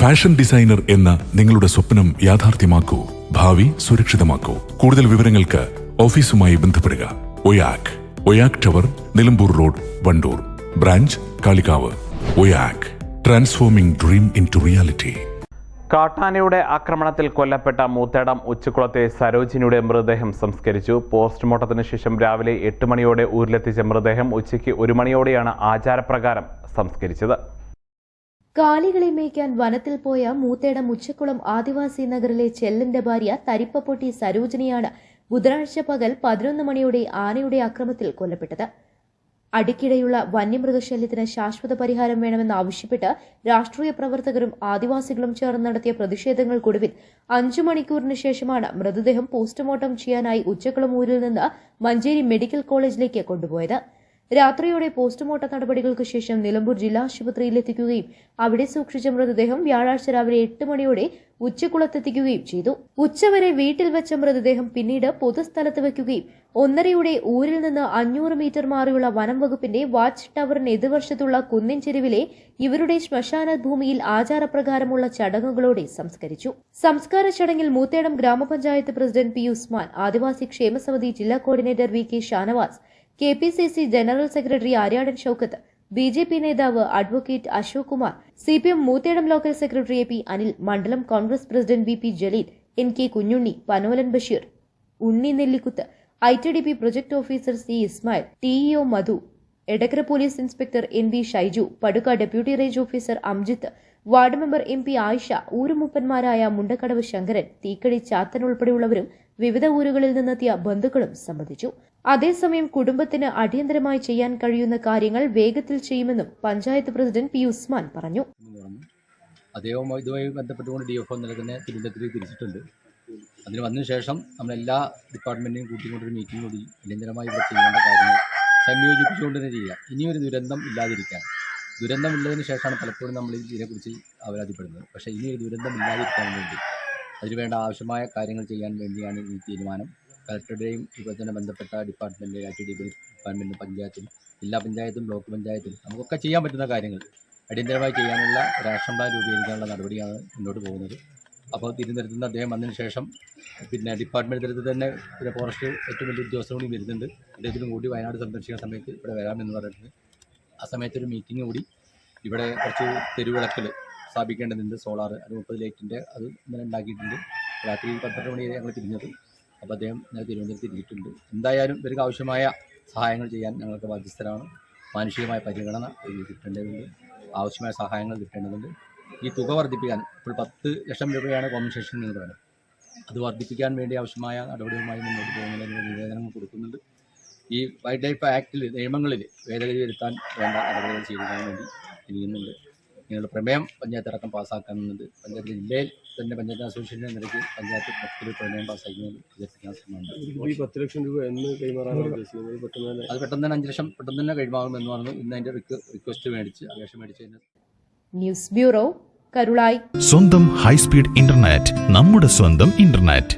Fashion designer എന്ന നിങ്ങളുടെ സ്വപ്നം യാഥാർത്ഥ്യമാക്കൂ. ഭാവി സുരക്ഷിതമാക്കൂ. കൂടുതൽ വിവരങ്ങൾക്ക് ഓഫീസുമായി ബന്ധപ്പെടുക. Oyak. Oyak tower Nilambur road Wandoor. Branch Kalikavu. Oyak. Transforming dream into reality കാട്ടാനയുടെ ആക്രമണത്തിൽ കൊല്ലപ്പെട്ട മൂത്തേടം ഉച്ചക്കുളത്തെ സരോജിനിയുടെ മൃതദേഹം സംസ്കരിച്ചു. പോസ്റ്റ്മോർട്ടത്തിന് ശേഷം രാവിലെ എട്ട് മണിയോടെ ഊരിലെത്തിച്ച മൃതദേഹം ഉച്ചയ്ക്ക് ഒരു മണിയോടെയാണ് ആചാരപ്രകാരം സംസ്കരിച്ചത്. കാലികളെ മേയ്ക്കാൻ വനത്തിൽ പോയ മൂത്തേടം ഉച്ചക്കുളം ആദിവാസി നഗറിലെ ചെല്ലന്റെ ഭാര്യ തരിപ്പപ്പൊട്ടി സരോജിനിയാണ് ബുധനാഴ്ച പകൽ പതിനൊന്ന് മണിയോടെ ആനയുടെ അക്രമത്തിൽ കൊല്ലപ്പെട്ടത്. അടുക്കിടെയുള്ള വന്യമൃഗശല്യത്തിന് ശാശ്വത പരിഹാരം വേണമെന്ന് ആവശ്യപ്പെട്ട് രാഷ്ട്രീയ പ്രവർത്തകരും ആദിവാസികളും ചേർന്ന് നടത്തിയ പ്രതിഷേധങ്ങൾക്കൊടുവിൽ അഞ്ചു മണിക്കൂറിന് ശേഷമാണ് മൃതദേഹം പോസ്റ്റ്മോർട്ടം ചെയ്യാനായി ഉച്ചക്കുളം ഊരിൽ നിന്ന് മഞ്ചേരി മെഡിക്കൽ കോളേജിലേക്ക് കൊണ്ടുപോയത്. രാത്രിയോടെ പോസ്റ്റ്മോർട്ടം നടപടികൾക്ക് ശേഷം നിലമ്പൂർ ജില്ലാ ആശുപത്രിയിൽ എത്തിക്കുകയും അവിടെ സൂക്ഷിച്ച മൃതദേഹം വ്യാഴാഴ്ച രാവിലെ എട്ട് മണിയോടെ ഉച്ചക്കുളത്തെത്തിക്കുകയും ചെയ്തു. ഉച്ചവരെ വീട്ടിൽ വെച്ച മൃതദേഹം പിന്നീട് പൊതുസ്ഥലത്ത് വയ്ക്കുകയും ഒന്നരയുടെ ഊരിൽ നിന്ന് അഞ്ഞൂറ് മീറ്റർ മാറിയുള്ള വനം വകുപ്പിന്റെ വാച്ച് ടവറിന് എതിർവശത്തുള്ള കുന്നിൻ ചെരുവിലെ ഇവരുടെ ശ്മശാന ഭൂമിയിൽ ആചാരപ്രകാരമുള്ള ചടങ്ങുകളോടെ സംസ്കരിച്ചു. സംസ്കാര ചടങ്ങിൽ മൂത്തേടം ഗ്രാമപഞ്ചായത്ത് പ്രസിഡന്റ് പി ഉസ്മാൻ ആദിവാസി ക്ഷേമസമിതി ജില്ലാ coordinator V K Shanavas K P C C general secretary Aryadan Shoukath B J P നേതാവ് advocate Ashok Kumar C P M Moothedam local secretary A P Anil മണ്ഡലം Congress president V P Jaleel N K Kunjunni Panolan Basheer Unni Nellikuth I T D P project officer C Ismail TEO Madhu Edakkara police inspector N B Shaiju Padukka deputy range officer Amjith ward member M P Ayisha ഊരുമൂപ്പന്മാരായ Mundakkadavu Sankaran Theekkadi Chathan ഉൾപ്പെടെയുള്ളവരും വിവിധ ഊരുകളിൽ നിന്നെത്തിയ ബന്ധുക്കളും സംബന്ധിച്ചു. അതേസമയം കുടുംബത്തിന് അടിയന്തരമായി ചെയ്യാൻ കഴിയുന്ന കാര്യങ്ങൾ വേഗത്തിൽ ചെയ്യുമെന്നും പഞ്ചായത്ത് പ്രസിഡന്റ് പി ഉസ്മാൻ പറഞ്ഞു ബന്ധപ്പെട്ടുകൊണ്ട് തിരിച്ചിട്ടുണ്ട്. അതിന് വന്നതിന് ശേഷം നമ്മളെല്ലാ ഡിപ്പാർട്ട്മെന്റിനും കൂട്ടിക്കൊണ്ടൊരു മീറ്റിംഗ് കൂടി അടിയന്തരമായി ഇവിടെ ചെയ്യേണ്ട കാര്യങ്ങൾ സംയോജിപ്പിച്ചുകൊണ്ട് തന്നെ ചെയ്യുക. ഇനിയൊരു ദുരന്തം ഇല്ലാതിരിക്കാൻ. ദുരന്തം ഇല്ലതിന് ശേഷമാണ് പലപ്പോഴും നമ്മൾ ഇതിനെക്കുറിച്ച് അവരാധിപ്പെടുന്നത്. പക്ഷേ ഇനി ദുരന്തം ഇല്ലാതിരിക്കാൻ വേണ്ടി അതിനുവേണ്ട ആവശ്യമായ കാര്യങ്ങൾ ചെയ്യാൻ വേണ്ടിയാണ് ഈ തീരുമാനം. കലക്ടറുടെയും ഇപ്പോൾ തന്നെ ബന്ധപ്പെട്ട department I T D department പഞ്ചായത്തും ജില്ലാ പഞ്ചായത്തും ബ്ലോക്ക് പഞ്ചായത്തും നമുക്കൊക്കെ ചെയ്യാൻ പറ്റുന്ന കാര്യങ്ങൾ. അടിയന്തരമായി ചെയ്യാനുള്ള ഒരു ആക്ഷൻ പ്ലാൻ രൂപീകരിക്കാനുള്ള നടപടിയാണ് മുന്നോട്ട് പോകുന്നത്. അപ്പോൾ തിരുവനന്തപുരത്ത് നിന്ന് അദ്ദേഹം വന്നതിന് ശേഷം പിന്നെ ഡിപ്പാർട്ട്മെന്റ് തലത്തിൽ തന്നെ പിന്നെ ഫോറസ്റ്റ് ഏറ്റവും വലിയ ഉദ്യോഗസ്ഥർ കൂടി വരുന്നുണ്ട്. അദ്ദേഹത്തിനും കൂടി വയനാട് സന്ദർശിക്കുന്ന സമയത്ത് ഇവിടെ വരാമെന്ന് പറഞ്ഞിട്ടുണ്ട്. ആ സമയത്തൊരു മീറ്റിംഗ് കൂടി ഇവിടെ കുറച്ച് തെരുവിളക്കൽ സ്ഥാപിക്കേണ്ടതുണ്ട്. സോളാർ അത് മുപ്പത് ലൈറ്റിന്റെ അത് ഇന്നലെ ഉണ്ടാക്കിയിട്ടുണ്ട്. രാത്രി പന്ത്രണ്ട് മണി ഞങ്ങൾ തിരിഞ്ഞത്. അപ്പോൾ അദ്ദേഹം ഇന്നലെ തിരുവനന്തപുരത്ത് ഇരിക്കുന്നുണ്ട് എന്തായാലും ഇവർക്ക് ആവശ്യമായ സഹായങ്ങൾ ചെയ്യാൻ ഞങ്ങൾക്ക് ബാധ്യസ്ഥരാണ്. മാനുഷികമായ പരിഗണന കിട്ടേണ്ടതുണ്ട്. ആവശ്യമായ സഹായങ്ങൾ കിട്ടേണ്ടതുണ്ട്. ഈ തുക വർദ്ധിപ്പിക്കാൻ ഇപ്പോൾ പത്ത് ലക്ഷം രൂപയാണ് കോമ്പൻസേഷൻ എന്ന് പറയുന്നത്. അത് വർദ്ധിപ്പിക്കാൻ വേണ്ടി ആവശ്യമായ നടപടികളുമായി മുന്നോട്ട് പോകുന്നതിനുള്ള നിവേദനങ്ങൾ കൊടുക്കുന്നുണ്ട്. ഈ വൈൽഡ് ലൈഫ് ആക്ടിൽ നിയമങ്ങളിൽ ഭേദഗതി വരുത്താൻ വേണ്ട നടപടികൾ ചെയ്യുന്നതിന് വേണ്ടി ചെയ്യുന്നുണ്ട് ഇതിനുള്ള പ്രമേയം പഞ്ചായത്ത് അടക്കം പാസ്സാക്കുന്നുണ്ട് പഞ്ചായത്ത് ജില്ലയിൽ തന്നെ പഞ്ചായത്ത് അസോസിയേഷന്റെ എന്ന നിലയ്ക്ക് പഞ്ചായത്ത് മൊത്തത്തിൽ പ്രമേയം പാസ്സാക്കുന്നത് വിചാരിക്കാൻ ശ്രമമുണ്ട് ഈ പത്ത് ലക്ഷം രൂപ എന്ന് കൈമാറാനാണ് തന്നെ അത് പെട്ടെന്ന് തന്നെ അഞ്ച് ലക്ഷം പെട്ടെന്ന് തന്നെ കൈമാറുമെന്ന് പറഞ്ഞു ഇന്ന് അതിന്റെ റിക്വസ്റ്റ് മേടിച്ച് അപേക്ഷ മേടിച്ച് ന്യൂസ് ബ്യൂറോ കരുളായി. സ്വന്തം ഹൈസ്പീഡ് ഇന്റർനെറ്റ് നമ്മുടെ സ്വന്തം ഇന്റർനെറ്റ്.